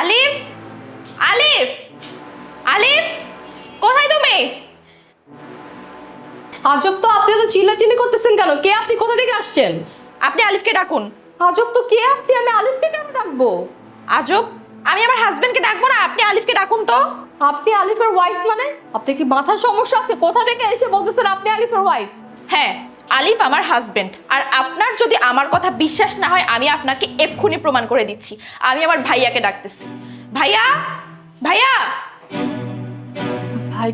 আলিফ? আলিফ? আলিফ? কোথায় তুমি? আজব তো আপনি তো চিল্লাচিল্লি করতেছেন কেন? কে আপনি? কোথা থেকে আসছেন? আপনি আলিফকে ডাকুন। আজব তো কে আপনি? আমি আলিফকে কেন ডাকবো? আজব আমি আমার হাজবেন্ডকে ডাকবো না আপনি আলিফকে ডাকুন তো। আপনি আলিফের ওয়াইফ মানে? আপনি কি মাথার সমস্যা আছে? কোথা থেকে এসে বলতেছেন আপনি আলিফের ওয়াইফ হ্যাঁ আলিফ আমার হাজবেন্ড আর আপনার যদি আমার কথা বিশ্বাস না হয় আমি আপনাকে এক্ষুনি প্রমাণ করে দিচ্ছি। আমি আমার ভাইয়াকে ডাকতেছি। ভাইয়া ভাইয়া! ভাই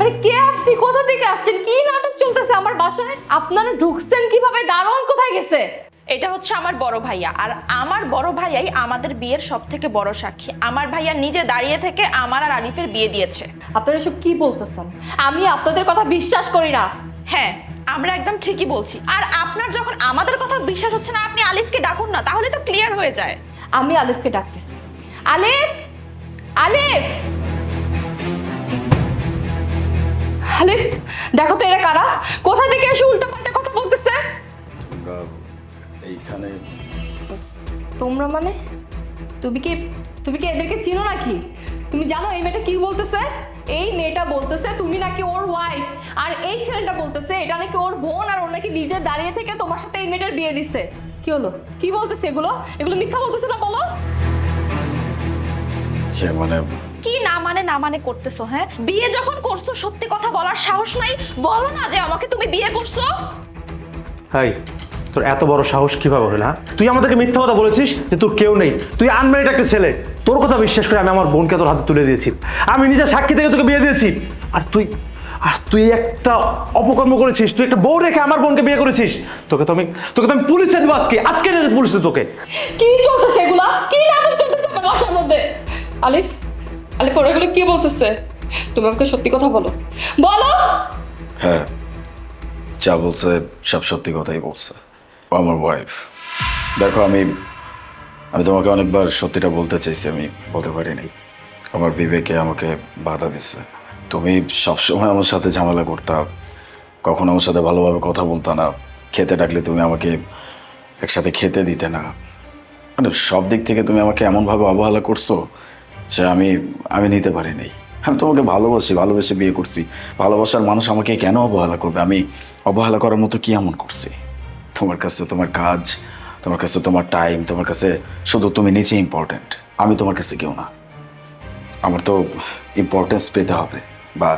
আরে কে আপনি? কোথা থেকে আসছেন? কি নাটক চলতেছে আমার বাসায়? আপনারা ঢুকছেন কীভাবে? দারোয়ান কোথায় গেছে? এটা হচ্ছে আমার বড় ভাইয়া। আর আমার বড় ভাইয়াই আমাদের বিয়ের সব থেকে বড় সাক্ষী। আমার ভাইয়া নিজে দাঁড়িয়ে থেকে আমার আর আলিফের বিয়ে দিয়েছে। আপনারা সব কি বলতেছেন? আমি আপনাদের কথা বিশ্বাস করি না। হ্যাঁ আমরা একদম ঠিকই বলছি। আর আপনার যখন আমাদের কথা বিশ্বাস হচ্ছে না আপনি আলিফকে ডাকুন না তাহলে তো ক্লিয়ার হয়ে যায়। আমি আলিফকে ডাকতেছি। আলিফ! আলিফ! আলিফ দেখো তো এরা কারা। কোথা থেকে এসে উল্টো পাল্টা এইখানে। তোমরা মানে? তুমি কি তুমি কি এদেরকে চিনো নাকি? তুমি জানো এই মেয়েটা কি বলতেছে? এই মেয়েটা বলতেছে তুমি নাকি ওর ওয়াইফ আর এই ছেলেটা বলতেছে এটা নাকি ওর বোন আর ওর নাকি নিজে দাঁড়িয়ে থেকে তোমার সাথে এই মেয়েটার বিয়ে দিছে। কি হলো? কি বলতেছে এগুলো? এগুলো মিথ্যা বলতেছে না বলো? সে মানে কি না মানে না মানে করতেছো হ্যাঁ? বিয়ে যখন করছ সত্যি কথা বলার সাহস নাই। বলো না যে আমাকে তুমি বিয়ে করছ। হাই তোর এত বড় সাহস কীভাবে হলো হ্যাঁ? তুই আমাদেরকে মিথ্যা কথা বলেছিস যে তোর কেউ নেই। তুই আনমেরিড একটা ছেলে। তোর কথা বিশ্বাস করে আমি আমার বোনকে তোর হাতে তুলে দিয়েছি। আমি নিজের সাক্ষী থেকে তোকে বিয়ে দিয়েছি। আর তুই আর তুই একটা অপকর্ম করেছিস। তুই একটা বউ রেখে আমার বোনকে বিয়ে করেছিস। তোকে তো আমি তোকে তো আমি পুলিশে দেবো আজকে। আজকে নিয়ে পুলিশে তোকে। কি চলতেছে এগুলা? কি নাটক চলতেছে আমার বাসার মধ্যে? আলিফ আলিফ ওরা এগুলো কি বলতেছে? তুমি আমাকে সত্যি কথা বলো। বলো! হ্যাঁ যা বলছে সব সত্যি কথাই বলছে। আমার ওয়াইফ দেখো, আমি আমি তোমাকে অনেকবার সত্যিটা বলতে চাইছি, আমি বলতে পারিনি আমার বিবেকে আমাকে বাধা দিচ্ছে তুমি সবসময় আমার সাথে ঝামেলা করতা, কখনো আমার সাথে ভালোভাবে কথা বলতা না, খেতে ডাকলে তুমি আমাকে একসাথে খেতে দিতে না। মানে সব দিক থেকে তুমি আমাকে এমনভাবে অবহেলা করছ যে আমি আমি নিতে পারিনি আমি তোমাকে ভালোবাসি, ভালোবেসে বিয়ে করছি। ভালোবাসার মানুষ আমাকে কেন অবহেলা করবে? আমি অবহেলা করার মতো কি এমন করছি? তোমার কাছে তোমার কাজ, তোমার কাছে তোমার টাইম তোমার কাছে শুধু তুমি নিজে ইম্পর্ট্যান্ট আমি তোমার কাছে কেউ না। আমার তো ইম্পর্টেন্স পেতে হবে বা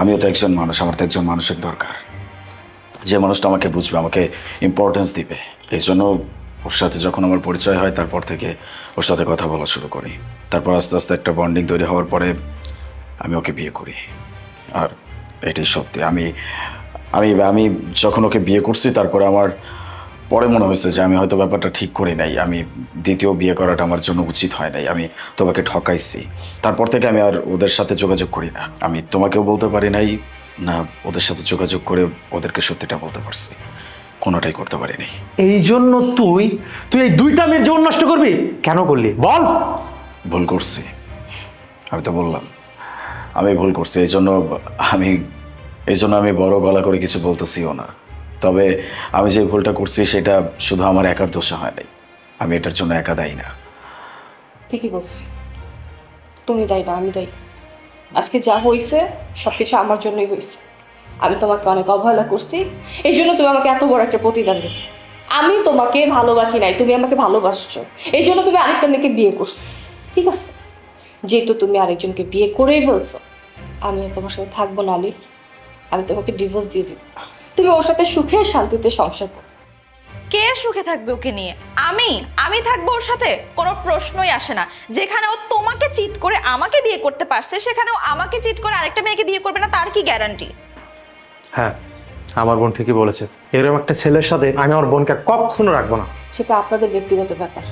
আমিও তো একজন মানুষ, আমার তো একজন মানুষের দরকার। যে মানুষটা আমাকে বুঝবে, আমাকে ইম্পর্টেন্স দিবে। এই জন্য ওর সাথে যখন আমার পরিচয় হয়, তারপর থেকে ওর সাথে কথা বলা শুরু করি। তারপর আস্তে আস্তে একটা বন্ডিং তৈরি হওয়ার পরে আমি ওকে বিয়ে করি। আর এটাই সত্যি, আমি আমি আমি যখন ওকে বিয়ে করছি তারপরে আমার পরে মনে হয়েছে যে আমি হয়তো ব্যাপারটা ঠিক করি নাই। আমি দ্বিতীয় বিয়ে করাটা আমার জন্য উচিত হয় নাই। আমি তোমাকে ঠকাইছি। তারপর থেকে আমি আর ওদের সাথে যোগাযোগ করি না। আমি তোমাকেও বলতে পারি নাই না ওদের সাথে যোগাযোগ করে ওদেরকে সত্যিটা বলতে পারছি। কোনোটাই করতে পারিনি এই জন্য তুই তুই এই দুইটা মেয়ের জীবন নষ্ট করবি? কেন করলি? বল! ভুল করছি। আমি তো বললাম। আমি ভুল করছি। এই জন্য আমি এই জন্য আমি বড় গলা করে কিছু বলতেছিও না। তবে আমি যে ভুলটা করছি, সেটা শুধু আমার একার দোষে হয় নাই। আমি এটার জন্য একা দায়ী না। ঠিকই বলছি। তুমি দায়ী না, আমি দায়ী। আজকে যা হয়েছে সব কিছু আমার জন্যই হয়েছে আমি তোমাকে অনেক অবহেলা করছি। এই জন্য তুমি আমাকে এত বড় একটা প্রতিদান দিছো। আমি তোমাকে ভালোবাসি নাই, তুমি আমাকে ভালোবাসছো। এই জন্য তুমি আরেকটা মেয়েকে বিয়ে করছ। ঠিক আছে? যেহেতু তুমি আরেকজনকে বিয়ে করেই ফেলছো আমি তোমার সাথে থাকব না, আলিফ। আমি তোমাকে ডিভোর্স দিয়ে দিব। তুমি ওর সাথে সুখে শান্তিতে সংসার করো। কে সুখে থাকবে ওকে নিয়ে? আমি? আমি থাকব ওর সাথে? কোনো প্রশ্নই আসে না। যেখানে ও তোমাকে চিট করে আমাকে বিয়ে করতে পারছে সেখানে ও আমাকে চিট করে আরেকটা মেয়েকে বিয়ে করবে না তার কি গ্যারান্টি হ্যাঁ আমার বোন ঠিকই বলেছে। এরকম একটা ছেলের সাথে আমি আমার বোনকে কখনো রাখব না। সেটা আপনাদের ব্যক্তিগত ব্যাপার।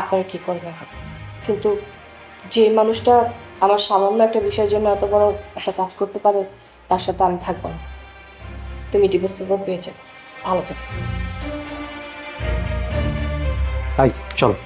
আপনারা কি করবেন? কিন্তু যে মানুষটা আমার সামান্য একটা বিষয়ের জন্য এত বড় একটা কাজ করতে পারে, তার সাথে আমি থাকব না। তুমি ডিভোর্স পেপার পেয়েছ, ভালো থাকো। চলো।